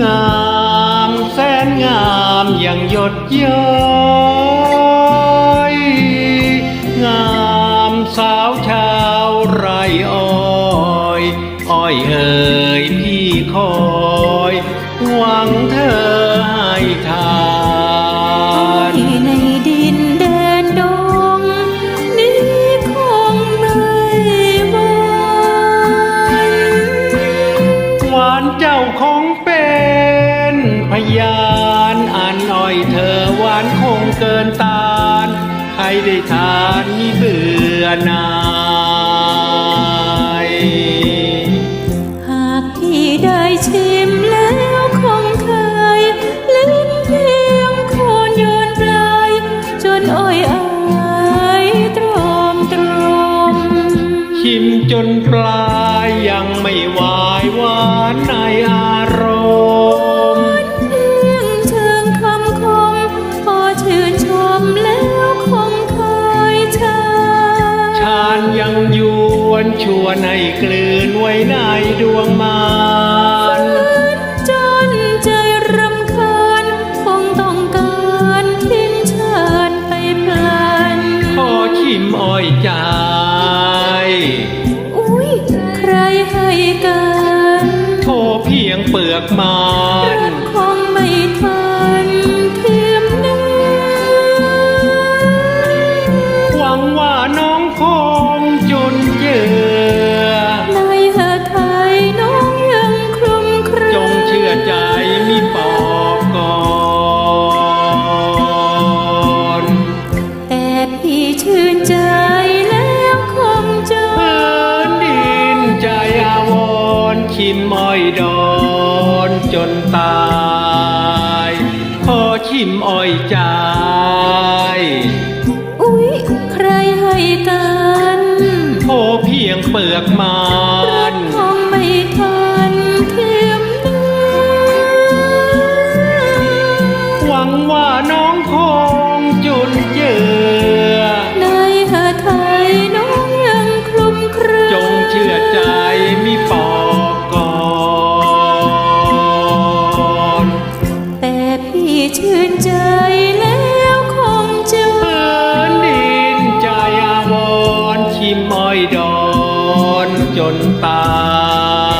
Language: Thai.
งามแสนงามอย่างหยดย้อยงามสาวชาวไรอ้อยอ้อยเอ่ยพี่คอยหวังเธอให้ทานในดินแดนดงนี้คงไม่หวานหวานเจ้าคงเป็นพ ยานอันอ้อยเธอหวานคงเกินตานใครได้ทานมิเบื่อหนายหากพี่ได้ชิมแล้วคงเคยลิ้นเพียงโคนโยนปลายจนอ้อยอายตรอมตรอมชิมจนปลายยังไม่วายหวานในอาร ชวนให้กลืนไว้ในดวงมานจนใจรำคาญคงต้องการทิ้งชาติไปพลัน ขอชิมอ้อยใจ อุ้ยใครให้กัน โทเพียงเปลือกมานรักคงไม่ทัน ชิมอ้อยดอนจนตายขอชิมอ้อยใจอุ้ยใครให้กันโทเพียงเปลือกม อาวรณ์ชิมอ้อนจนตาย